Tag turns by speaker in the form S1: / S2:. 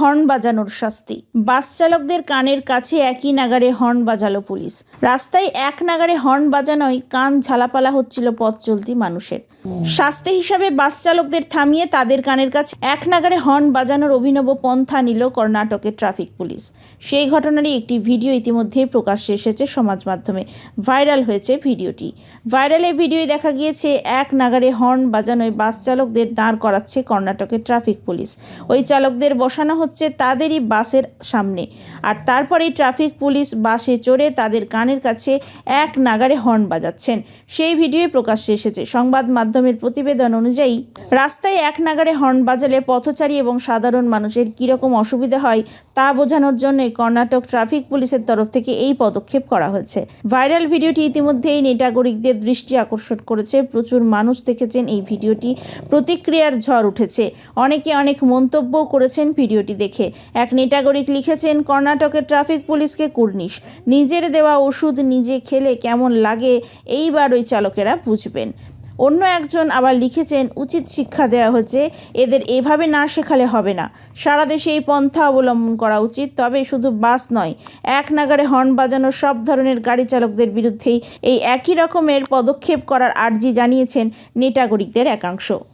S1: Horn বাজানোর শাস্তি। বাস চালকদের কানের কাছে একই নাগারে হর্ন বাজালো পুলিশ। রাস্তায় এক নাগারে হর্ন বাজানোয় কান ঝালাপালা হচ্ছিল পথ চলতি মানুষের। শাস্তি হিসাবে বাস চালকদের থামিয়ে তাদের কানের কাছে এক নাগারে হর্ন বাজানোর অভিনব পন্থা নিল কর্ণাটকের ট্রাফিক পুলিশ। সেই ঘটনারই একটি ভিডিও ইতিমধ্যেই প্রকাশ্যে এসেছে সমাজ মাধ্যমে। ভাইরাল হয়েছে ভিডিওটি। ভাইরাল এই ভিডিওয় দেখা গিয়েছে, এক নাগারে হর্ন বাজানোয় বাস চালকদের দাঁড় করাচ্ছে কর্ণাটকের ট্রাফিক পুলিশ। ওই চালকদের বসানো হচ্ছে তাদেরই বাসের সামনে। আর তারপরেই ট্রাফিক পুলিশ বাসে চড়ে তাদের কানের কাছে এক নাগারে হর্ন বাজাচ্ছেন। সেই ভিডিওই প্রকাশ্যে এসেছে। সংবাদ মাধ্যমের প্রতিবেদন অনুযায়ী, রাস্তায় এক নাগারে হর্ন বাজালে পথচারী এবং সাধারণ মানুষের কীরকম অসুবিধা হয় তা বোঝানোর জন্য কর্ণাটক ট্রাফিক পুলিশের তরফ থেকে এই পদক্ষেপ করা হয়েছে। ভাইরাল ভিডিওটি ইতিমধ্যেই নেটাগরিকদের দৃষ্টি আকর্ষণ করেছে। প্রচুর মানুষ দেখেছেন এই ভিডিওটি। প্রতিক্রিয়ার ঝড় উঠেছে। অনেকে অনেক মন্তব্য করেছেন ভিডিওটি দেখে এক নেটাগরিক লিখেছেন, কর্ণাটকের ট্রাফিক পুলিশকে কুর্নিশ। নিজের দেওয়া ওষুধ নিজে খেলে কেমন লাগে, এইবার ওই চালকেরা বুঝবেন। অন্য একজন আবার লিখেছেন, উচিত শিক্ষা দেওয়া হচ্ছে, এদের এভাবে না শেখালে হবে না। সারা দেশে এই পন্থা অবলম্বন করা উচিত, তবে শুধু বাস নয়, এক নাগারে হর্ন বাজানো সব ধরনের গাড়ি চালকদের বিরুদ্ধেই এই একই রকমের পদক্ষেপ করার আর্জি জানিয়েছেন নেটাগরিকদের একাংশ।